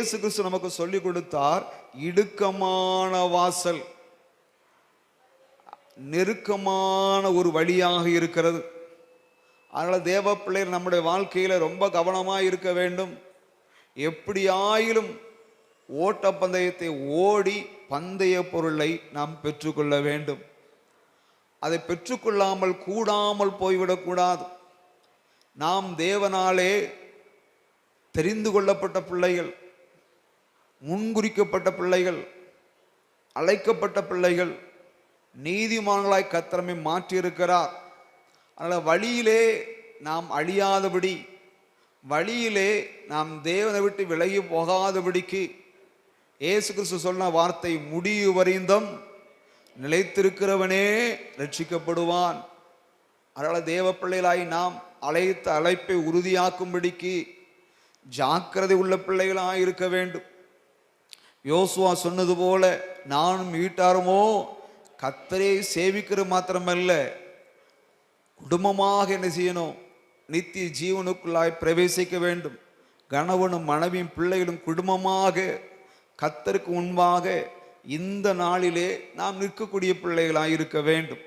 இயேசு கிறிஸ்து நமக்கு சொல்லி கொடுத்தார் இடுக்கமான வாசல். நெருக்கமான ஒரு வழியாக இருக்கிறது. அதனால் தேவ பிள்ளையர் நம்முடைய வாழ்க்கையில் ரொம்ப கவனமாக இருக்க வேண்டும். எப்படியாயிலும் ஓட்ட ஓட்டப்பந்தயத்தை ஓடி பந்தய பொருளை நாம் பெற்றுக்கொள்ள வேண்டும். அதை பெற்றுக்கொள்ளாமல் கூடாமல் போய்விடக்கூடாது நாம் தேவனாலே தெரிந்து கொள்ளப்பட்ட பிள்ளைகள். முன்குறிக்கப்பட்ட பிள்ளைகள் அழைக்கப்பட்ட பிள்ளைகள் நீதிமான்களாய் கத்திரமை மாற்றியிருக்கிறார். அதனால் வழியிலே நாம் அழியாதபடி வழியிலே நாம் தேவனை விட்டு விலகி போகாதபடிக்கு ஏசு கிறிஸ்து சொன்ன வார்த்தை முடிவு வரைந்தும் நிலைத்திருக்கிறவனே ரட்சிக்கப்படுவான் அதனால் தேவ பிள்ளைகளாய் நாம் அழைத்த அழைப்பை உறுதியாக்கும்படிக்கு ஜாக்கிரதை உள்ள பிள்ளைகளாக இருக்க வேண்டும். யோசுவா சொன்னது போல நானும் வீட்டாருமோ கத்தரை சேவிக்கிற மாத்திரமல்ல குடும்பமாக என்ன செய்யணும்? நித்திய ஜீவனுக்குள்ளாய் பிரவேசிக்க வேண்டும். கணவனும் மனைவியும் பிள்ளைகளும் குடும்பமாக கத்தருக்கு முன்பாக இந்த நாளிலே நாம் நிற்கக்கூடிய பிள்ளைகளாக இருக்க வேண்டும்.